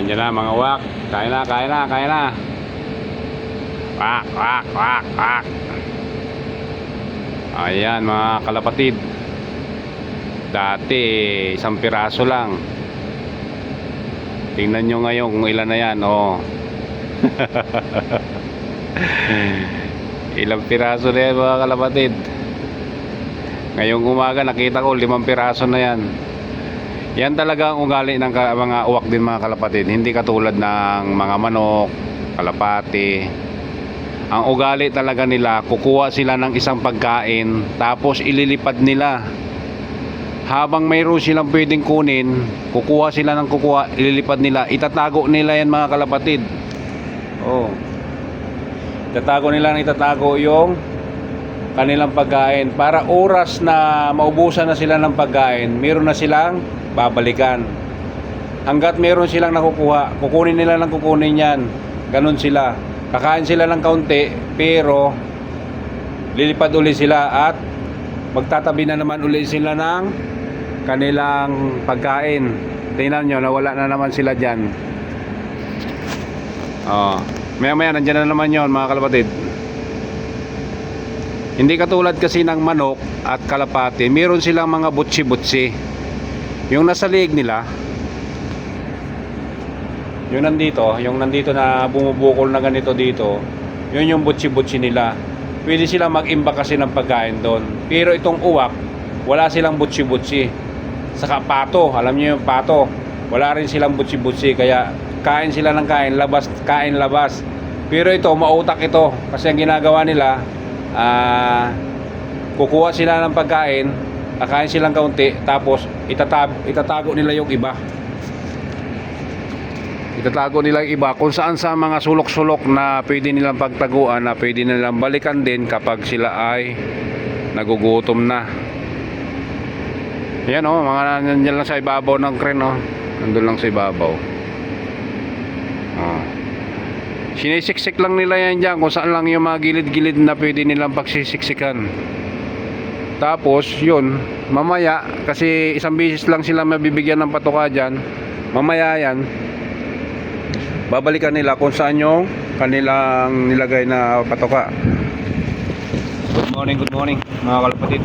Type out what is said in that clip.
Ayan na mga wak. Kain na, kain na, kain na. Wak, wak, wak, wak. Ayan mga kalapatid. Dati isang piraso lang. Tingnan nyo ngayon kung ilan na yan. Oh. Ilang piraso na yan mga kalapatid. Ngayong umaga nakita ko limang piraso na yan. Yan talaga ang ugali ng mga uwak din mga kalapatid. Hindi katulad ng mga manok, kalapati. Ang ugali talaga nila, kukuha sila ng isang pagkain, tapos ililipad nila. Habang mayroon silang pwedeng kunin, kukuha sila ng kukuha, ililipad nila. Itatago nila yan mga kalapatid. Oh. Itatago nila ng itatago yung kanilang pagkain para oras na maubusan na sila ng pagkain, meron na silang babalikan. Hanggat meron silang nakukuha, kukunin nila ng kukunin yan. Ganon sila. Kakain sila ng kaunti, pero lilipad uli sila at magtatabi na naman uli sila ng kanilang pagkain. Tingnan nyo, nawala na naman sila dyan. Oh. Maya maya, nandyan na naman yon mga kalapatid. Hindi katulad kasi ng manok at kalapati, meron silang mga butsi-butsi. Yung nasa liig nila, yung nandito, yung nandito na bumubukol na ganito dito, yun yung butsi-butsi nila. Pwede silang mag-imba kasi ng pagkain doon. Pero itong uwak, wala silang butsi-butsi. Saka pato, alam niyo yung pato, wala rin silang butsi-butsi. Kaya kain sila ng kain, labas, kain, labas. Pero ito, mautak ito. Kasi ang ginagawa nila, ah, kukuha sila ng pagkain, kakain silang kaunti, tapos itatab, itatago nila yung iba. Itatago nila yung iba kung saan sa mga sulok-sulok na pwede nilang pagtaguan na pwede nilang balikan din kapag sila ay nagugutom na. Yan oh, mga nandiyan lang sa ibabaw ng crane oh. Nandun lang sa ibabaw. Oh. Sinisiksik lang nila yan dyan kung saan lang yung mga gilid-gilid na pwede nilang pagsisiksikan. Tapos, yun, mamaya, kasi isang bisis lang sila mabibigyan ng patuka dyan, mamaya yan, babalikan nila kung saan yung kanilang nilagay na patoka. Good morning, good morning mga kalapatid.